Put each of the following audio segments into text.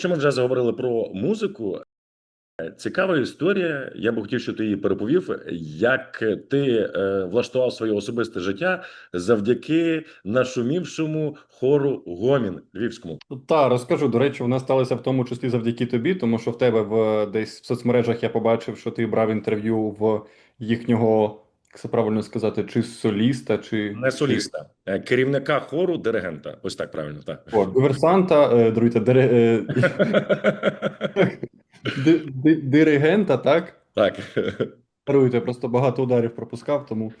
якщо ми вже заговорили про музику, е, цікава історія. Я би хотів, щоб ти її переповів, як ти е, влаштував своє особисте життя завдяки нашумівшому хору Гомін Львівському. Та розкажу. До речі, вона сталася в тому числі завдяки тобі, тому що в тебе в десь в соцмережах я побачив, що ти брав інтерв'ю в їхнього, це правильно сказати, чи соліста, чи Не соліста, е, керівника хору, диригента. Ось так правильно, так. О, диверсанта, е, друзі, дири... е, ди- ди- диригента, так? Так. Даруйте, я просто багато ударів пропускав, тому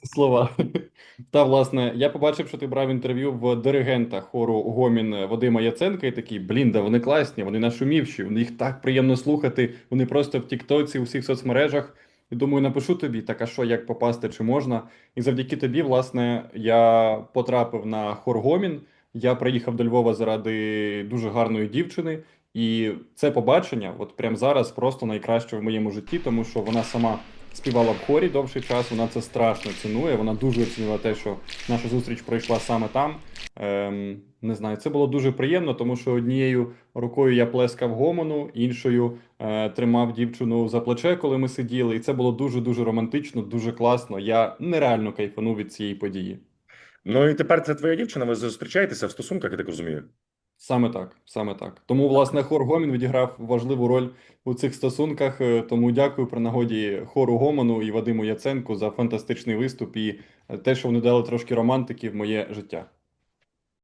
ці слова. Та, власне, я побачив, що ти брав інтерв'ю в диригента хору Гомін Вадима Яценка і такий, блін, да вони класні, вони нашумівші, вони їх так приємно слухати, вони просто в Тіктоці, у всіх соцмережах. І думаю, напишу тобі, так а що, як попасти, чи можна. І завдяки тобі, власне, я потрапив на хор Гомін. Я приїхав до Львова заради дуже гарної дівчини. І це побачення, от прямо зараз, просто найкраще в моєму житті, тому що вона сама співала в хорі довший час. Вона це страшно цінує. Вона дуже оцінила те, що наша зустріч пройшла саме там. Ем, не знаю, це було дуже приємно, тому що однією рукою я плескав гомону, іншою е, тримав дівчину за плече, коли ми сиділи. І це було дуже дуже романтично, дуже класно. Я нереально кайфанув від цієї події. Ну і тепер це твоя дівчина. Ви зустрічаєтеся в стосунках, я так розумію. Саме так, саме так. Тому, власне, хор Гомін відіграв важливу роль у цих стосунках. Е, Тому дякую при нагоді хору Гомону і Вадиму Яценку за фантастичний виступ і е, те, що вони дали трошки романтики в моє життя.